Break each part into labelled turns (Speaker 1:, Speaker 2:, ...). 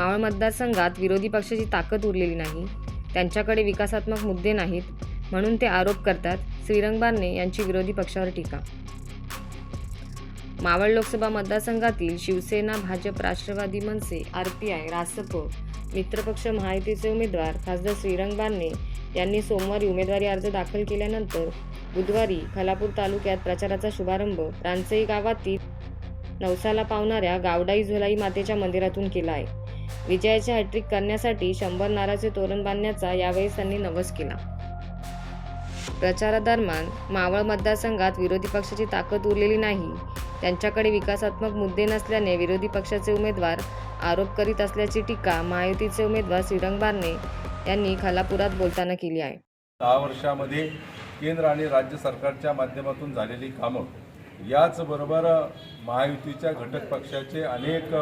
Speaker 1: मावळ मतदारसंघात विरोधी पक्षाची ताकद उरलेली नाही त्यांच्याकडे विकासात्मक मुद्दे नाहीत म्हणून ते आरोप करतात श्रीरंग बारणे यांची विरोधी पक्षावर टीका. मावळ लोकसभा मतदारसंघातील Shiv Sena Bhajap Rashtrawadi Manse R P I Rasap मित्रपक्ष महायुतीचे उमेदवार खासदार श्रीरंग बारणे यांनी सोमवारी उमेदवारी अर्ज दाखल केल्यानंतर बुधवारी खलापूर तालुक्यात प्रचाराचा शुभारंभ रांचई गावातील नवसाला पावणाऱ्या गावडाई झुलाई मातेच्या मंदिरातून केला आहे. विजयाची हॅट्रिक करण्यासाठी शंभर नाराचे तोरण बांधण्याचा यावेळी त्यांनी नवस केला. प्रचारादरम्यान मावळ मतदारसंघात विरोधी पक्षाची ताकद उरलेली नाही. त्यांच्याकडे विकासात्मक मुद्दे नसल्याने विरोधी पक्षाचे उमेदवार आरोप करीत असल्याची टीका महायुतीचे उमेदवार श्रीरंग बारणे यांनी खालापुरात बोलताना केली आहे.
Speaker 2: दहा वर्षामध्ये केंद्र आणि राज्य सरकारच्या माध्यमातून झालेली कामं याचबरोबर महायुतीच्या घटक पक्षाचे अनेक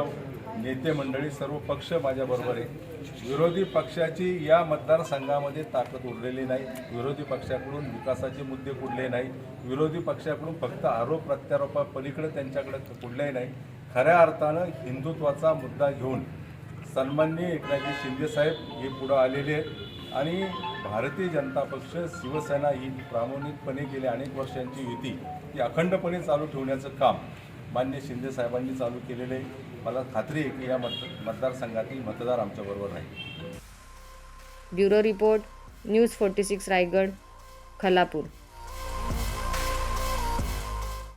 Speaker 2: नेते मंडळी सर्व पक्ष माझ्याबरोबर आहे विरोधी पक्षाची या मतदारसंघामध्ये ताकद उरलेली नाही. विरोधी पक्षाकडून विकासाचे मुद्दे कुठले नाही विरोधी पक्षाकडून फक्त आरोप प्रत्यारोपापलीकडे त्यांच्याकडे कुठलेही नाही. खऱ्या अर्थानं हिंदुत्वाचा मुद्दा घेऊन सन्माननीय एकनाथजी शिंदेसाहेब हे पुढं आलेले आहेत. आणि भारतीय जनता पक्ष शिवसेना ही प्रामाणिकपणे गेल्या अनेक वर्षांची युती ही अखंडपणे चालू ठेवण्याचं काम मान्य शिंदे साहेबांनी चालू केलेलं आहे. मला खात्री आहे की या मत मतदारसंघातील मतदार आमच्याबरोबर राहील.
Speaker 1: Bureau report news forty six Raigad Khalapur.